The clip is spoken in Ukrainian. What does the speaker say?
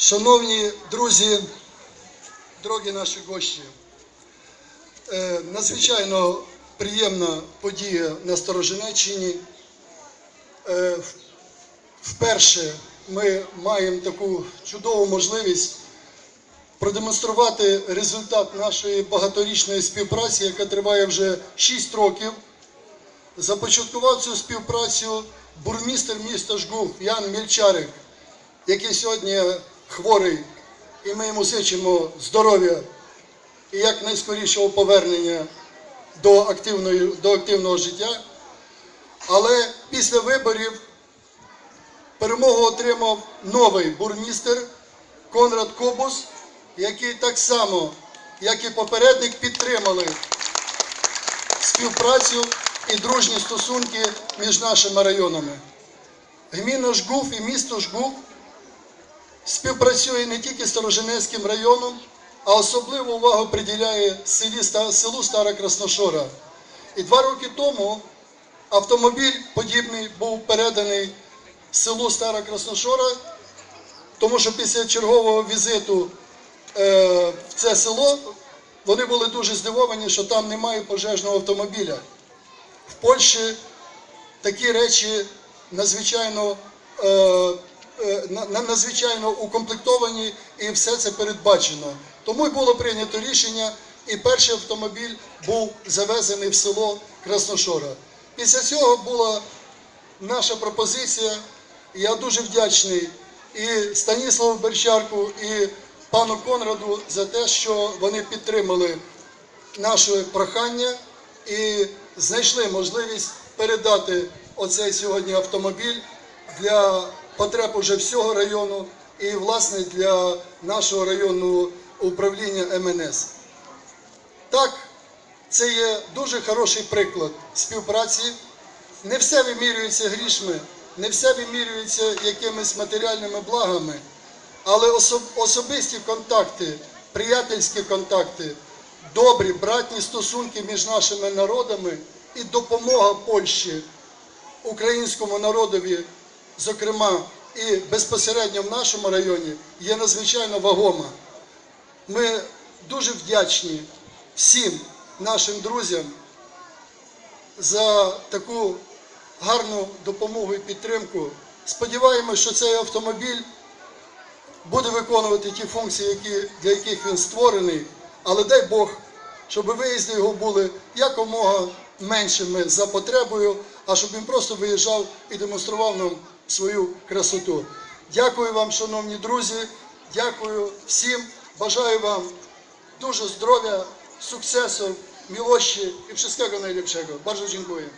Шановні друзі, дорогі наші гості, е, надзвичайно приємна подія на Сторожинеччині. Е, Вперше ми маємо таку чудову можливість продемонструвати результат нашої багаторічної співпраці, яка триває вже 6 років. Започаткував цю співпрацю бурмістр міста Жгув Ян Мільчарик, який сьогодні хворий, і ми йому зичимо здоров'я і якнайскорішого повернення до, активної, до активного життя. Але після виборів перемогу отримав новий бурмістр Конрад Кобус, який так само, як і попередник, підтримали співпрацю і дружні стосунки між нашими районами. Гміна Жгув і місто Жгув співпрацює не тільки з Сторожинецьким районом, а особливу увагу приділяє селі, селу Стара Красношора. І два роки тому автомобіль подібний був переданий селу Стара Красношора, тому що після чергового візиту е, в це село вони були дуже здивовані, що там немає пожежного автомобіля. В Польщі такі речі надзвичайно, е, надзвичайно укомплектовані і все це передбачено. Тому й було прийнято рішення, і перший автомобіль був завезений в село Красношора. Після цього була наша пропозиція. Я дуже вдячний і Станіславу Берчарку, і пану Конраду за те, що вони підтримали наше прохання і знайшли можливість передати оцей сьогодні автомобіль для потреб уже всього району і, власне, для нашого районного управління МНС. Так, це є дуже хороший приклад співпраці. Не все вимірюється грішми, не все вимірюється якимись матеріальними благами, але особ- особисті контакти, приятельські контакти, добрі братні стосунки між нашими народами і допомога Польщі українському народові, зокрема і безпосередньо в нашому районі, є надзвичайно вагома. Ми дуже вдячні всім нашим друзям за таку гарну допомогу і підтримку. Сподіваємось, що цей автомобіль буде виконувати ті функції, які, для яких він створений, але дай Бог, щоб виїзди його були якомога меншими за потребою, а щоб він просто виїжджав і демонстрував нам свою красоту. Дякую вам, шановні друзі, дякую всім, бажаю вам дуже здоров'я, сукцесу, милощі і всього найліпшого. Бажу dziękuję.